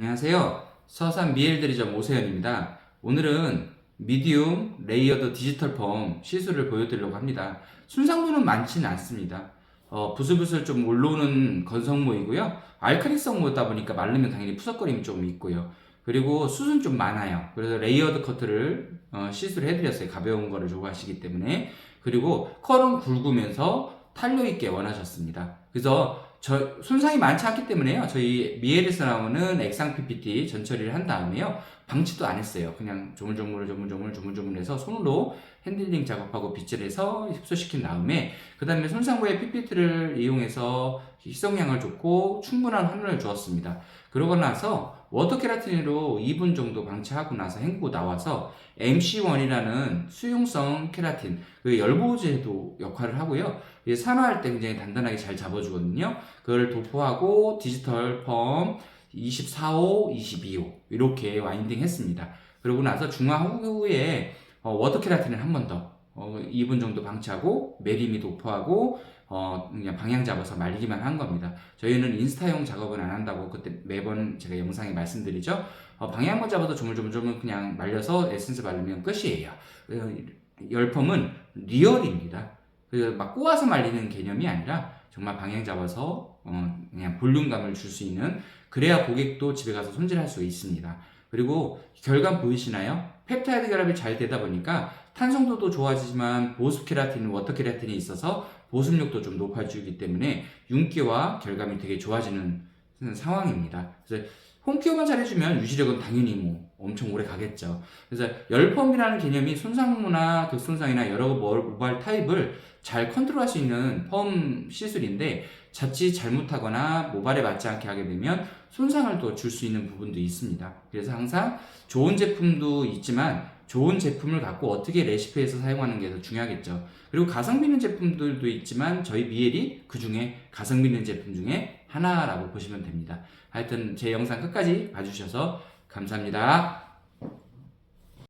안녕하세요. 서산 미엘드리점 오세현입니다. 오늘은 미디움 레이어드 디지털 펌 시술을 보여드리려고 합니다. 순상도는 많지는 않습니다. 어, 부슬부슬 좀 올라오는 건성모이고요. 알카리성 모다 보니까 마르면 당연히 푸석거림이 조금 있고요. 그리고 숱은 좀 많아요. 그래서 레이어드 커트를 어, 시술을 해드렸어요. 가벼운 거를 좋아하시기 때문에. 그리고 컬은 굵으면서 탄력 있게 원하셨습니다. 그래서 저 손상이 많지 않기 때문에요. 저희 미엘에서 나오는 액상 PPT 전처리를 한 다음에요. 방치도 안 했어요. 그냥 조물조물 조물조물 조물조물 해서 손으로 핸들링 작업하고 빗질해서 흡수시킨 다음에 그 다음에 손상 후에 PPT를 이용해서 희석량을 줬고 충분한 환원을 주었습니다. 그러고 나서 워터 케라틴으로 2분 정도 방치하고 나서 헹구고 나와서 MC1이라는 수용성 케라틴, 그 열보제도 역할을 하고요. 산화할 때 굉장히 단단하게 잘 잡아주거든요. 그걸 도포하고 디지털 펌 24호, 22호 이렇게 와인딩 했습니다. 그러고 나서 중화 후에 어, 워터 케라틴을 한 번 더, 어, 2분 정도 방치하고 메리미 도포하고 어, 그냥 방향 잡아서 말리기만 한 겁니다. 저희는 인스타용 작업은 안 한다고 그때 매번 제가 영상에 말씀드리죠. 어, 방향만 잡아도 조물조물조물 그냥 말려서 에센스 바르면 끝이에요. 어, 열펌은 리얼입니다. 그막 꼬아서 말리는 개념이 아니라 정말 방향 잡아서 어, 그냥 볼륨감을 줄 수 있는 그래야 고객도 집에 가서 손질할 수 있습니다. 그리고 결과물 보이시나요? 펩타이드 결합이 잘 되다 보니까 탄성도도 좋아지지만 보습 케라틴, 워터 케라틴이 있어서 보습력도 좀 높아지기 때문에 윤기와 결감이 되게 좋아지는 상황입니다. 그래서 홈케어만 잘해주면 유지력은 당연히 뭐 엄청 오래 가겠죠. 그래서 열펌이라는 개념이 손상이나 극손상이나 여러 모발 타입을 잘 컨트롤할 수 있는 펌 시술인데 자칫 잘못하거나 모발에 맞지 않게 하게 되면 손상을 또 줄 수 있는 부분도 있습니다. 그래서 항상 좋은 제품도 있지만 좋은 제품을 갖고 어떻게 레시피에서 사용하는 게 더 중요하겠죠. 그리고 가성비 있는 제품들도 있지만 저희 미엘이 그 중에 가성비 있는 제품 중에 하나라고 보시면 됩니다. 하여튼 제 영상 끝까지 봐주셔서 감사합니다.